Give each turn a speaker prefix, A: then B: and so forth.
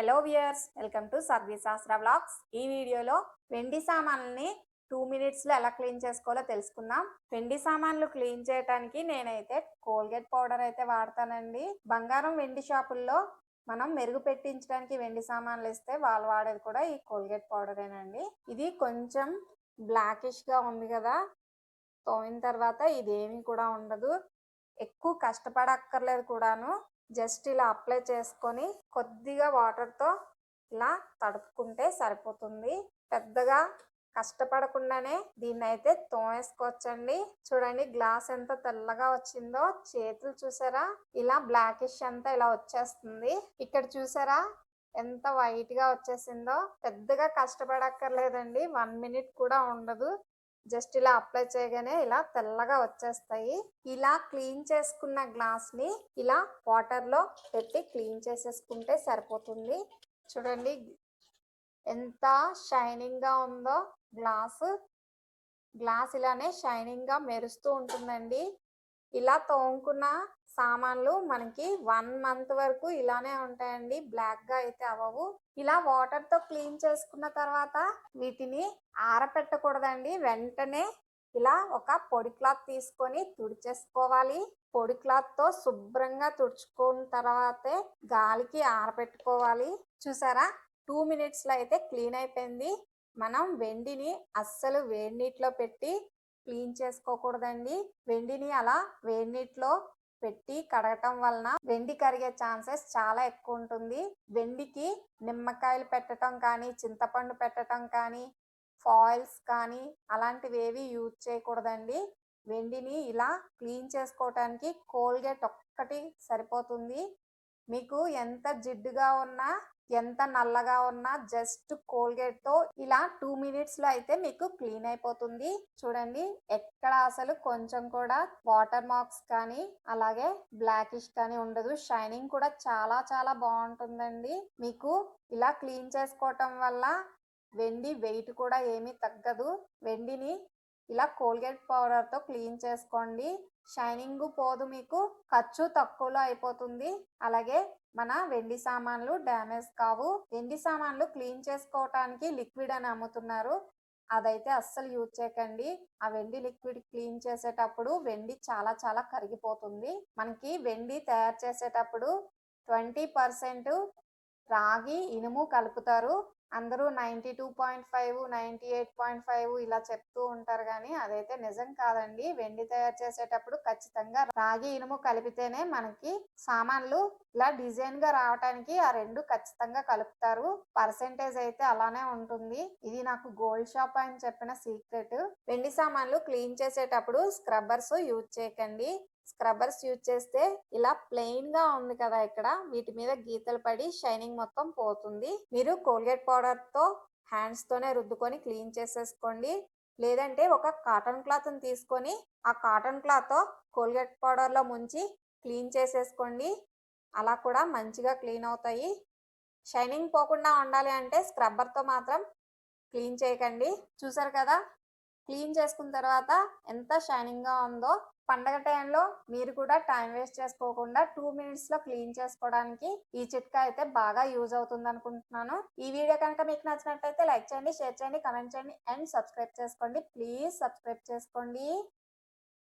A: Hello viewers welcome to service Shastra blogs ఈ వీడియోలో వెండి సామాన్లని టూ మినిట్స్లో ఎలా క్లీన్ చేసుకోవాలో తెలుసుకుందాం. వెండి సామాన్లు క్లీన్ చేయడానికి నేనైతే కోల్గేట్ పౌడర్ అయితే వాడతానండి. బంగారం వెండి షాపుల్లో మనం మెరుగు పెట్టించడానికి వెండి సామాన్లు ఇస్తే వాళ్ళు వాడేది కూడా ఈ కోల్గేట్ పౌడరేనండి ఇది కొంచెం బ్లాకిష్గా ఉంది కదా. తోమిన తర్వాత ఇదేమీ కూడా ఉండదు. ఎక్కువ కష్టపడక్కర్లేదు కూడాను. జస్ట్ ఇలా అప్లై చేసుకొని కొద్దిగా వాటర్తో ఇలా తడుపుకుంటే సరిపోతుంది. పెద్దగా కష్టపడకుండానే దీన్ని అయితే తోమేసుకోవచ్చండి. చూడండి గ్లాస్ ఎంత తెల్లగా వచ్చిందో చేతులు చూసారా? ఇలా బ్లాకిష్ అంతా ఇలా వచ్చేస్తుంది. ఇక్కడ చూసారా? ఎంత వైట్గా వచ్చేసిందో. పెద్దగా కష్టపడక్కర్లేదండి. వన్ మినిట్ కూడా ఉండదు. జస్ట్ ఇలా అప్లై చేయగానే ఇలా తెల్లగా వచ్చేస్తాయి. ఇలా క్లీన్ చేసుకున్న గ్లాస్ని ఇలా వాటర్లో పెట్టి క్లీన్ చేసేసుకుంటే సరిపోతుంది. చూడండి ఎంత షైనింగ్గా ఉందో గ్లాస్. గ్లాస్ ఇలానే షైనింగ్గా మెరుస్తూ ఉంటుందండి. ఇలా తోముకున్న సామాన్లు మనకి వన్ మంత్ వరకు ఇలానే ఉంటాయండి. బ్లాక్గా అయితే అవ్వవు. ఇలా వాటర్తో క్లీన్ చేసుకున్న తర్వాత వీటిని ఆరపెట్టకూడదండి. వెంటనే ఇలా ఒక పొడి క్లాత్ తీసుకొని తుడిచేసుకోవాలి. పొడి క్లాత్తో శుభ్రంగా తుడుచుకున్న తర్వాతే గాలికి ఆరబెట్టుకోవాలి చూసారా? టూ మినిట్స్లో అయితే క్లీన్ అయిపోయింది. మనం వెండిని అస్సలు వేడి నీటిలో పెట్టి క్లీన్ చేసుకోకూడదండి. వెండిని అలా వేడి నీటిలో పెట్టి కడగటం వలన వెండి కరిగే ఛాన్సెస్ చాలా ఎక్కువ ఉంటుంది వెండికి నిమ్మకాయలు పెట్టడం కానీ చింతపండు పెట్టడం కానీ ఫాయిల్స్ కానీ అలాంటివి ఏవి యూజ్ చేయకూడదండి. వెండిని ఇలా క్లీన్ చేసుకోవటానికి కోల్గేట్ ఒక్కటి సరిపోతుంది. మీకు ఎంత జిడ్డుగా ఉన్నా ఎంత నల్లగా ఉన్నా జస్ట్ కోల్గేట్తో ఇలా టూ మినిట్స్లో అయితే మీకు క్లీన్ అయిపోతుంది. చూడండి ఎక్కడ అసలు కొంచెం కూడా వాటర్ మార్క్స్ కానీ అలాగే బ్లాకిష్ కానీ ఉండదు. షైనింగ్ కూడా చాలా చాలా బాగుంటుందండి. మీకు ఇలా క్లీన్ చేసుకోవటం వల్ల వెండి వెయిట్ కూడా ఏమీ తగ్గదు. వెండిని ఇలా కోల్గేట్ పౌడర్తో క్లీన్ చేసుకోండి. షైనింగ్ పోదు మీకు. ఖర్చు తక్కువలో అయిపోతుంది. అలాగే మన వెండి సామాన్లు డ్యామేజ్ కావు. వెండి సామాన్లు క్లీన్ చేసుకోవటానికి లిక్విడ్ అని అమ్ముతున్నారు. అదైతే అస్సలు యూజ్ చేయకండి. ఆ వెండి లిక్విడ్ క్లీన్ చేసేటప్పుడు వెండి చాలా చాలా కరిగిపోతుంది. మనకి వెండి తయారు చేసేటప్పుడు ట్వంటీ పర్సెంట్ రాగి ఇనుము కలుపుతారు. అందరూ ninety two point five ninety eight point five ఇలా చెప్తూ ఉంటారు కానీ అదైతే నిజం కాదండి. వెండి తయారు చేసేటప్పుడు ఖచ్చితంగా రాగి ఇనుము కలిపితేనే మనకి సామాన్లు ఇలా డిజైన్గా రావటానికి ఆ రెండు ఖచ్చితంగా కలుపుతారు. పర్సెంటేజ్ అయితే అలానే ఉంటుంది. ఇది నాకు గోల్డ్ షాప్ అని చెప్పిన సీక్రెట్ వెండి సామాన్లు క్లీన్ చేసేటప్పుడు స్క్రబ్బర్స్ యూజ్ చేయకండి. స్క్రబ్బర్స్ యూజ్ చేస్తే ఇలా ప్లెయిన్గా ఉంది కదా ఇక్కడ. వీటి మీద గీతలు పడి షైనింగ్ మొత్తం పోతుంది. మీరు కోల్గేట్ పౌడర్ పౌడర్తో హ్యాండ్స్తోనే రుద్దుకొని క్లీన్ చేసేసుకోండి. లేదంటే ఒక కాటన్ క్లాత్ని తీసుకొని ఆ కాటన్ క్లాత్ కోల్గేట్ పౌడర్లో ముంచి క్లీన్ చేసేసుకోండి. అలా కూడా మంచిగా క్లీన్ అవుతాయి. షైనింగ్ పోకుండా ఉండాలి అంటే స్క్రబ్బర్తో మాత్రం క్లీన్ చేయకండి. చూసారు కదా? క్లీన్ చేసుకున్న తర్వాత ఎంత షైనింగ్గా ఉందో పండగ టైంలో మీరు కూడా టైం వేస్ట్ చేసుకోకుండా టూ మినిట్స్లో క్లీన్ చేసుకోవడానికి ఈ చిట్కా అయితే బాగా యూజ్ అవుతుంది అనుకుంటున్నాను. ఈ వీడియో కనుక మీకు నచ్చినట్లయితే లైక్ చేయండి షేర్ చేయండి కమెంట్ చేయండి అండ్ సబ్స్క్రైబ్ చేసుకోండి. ప్లీజ్ సబ్స్క్రైబ్ చేసుకోండి.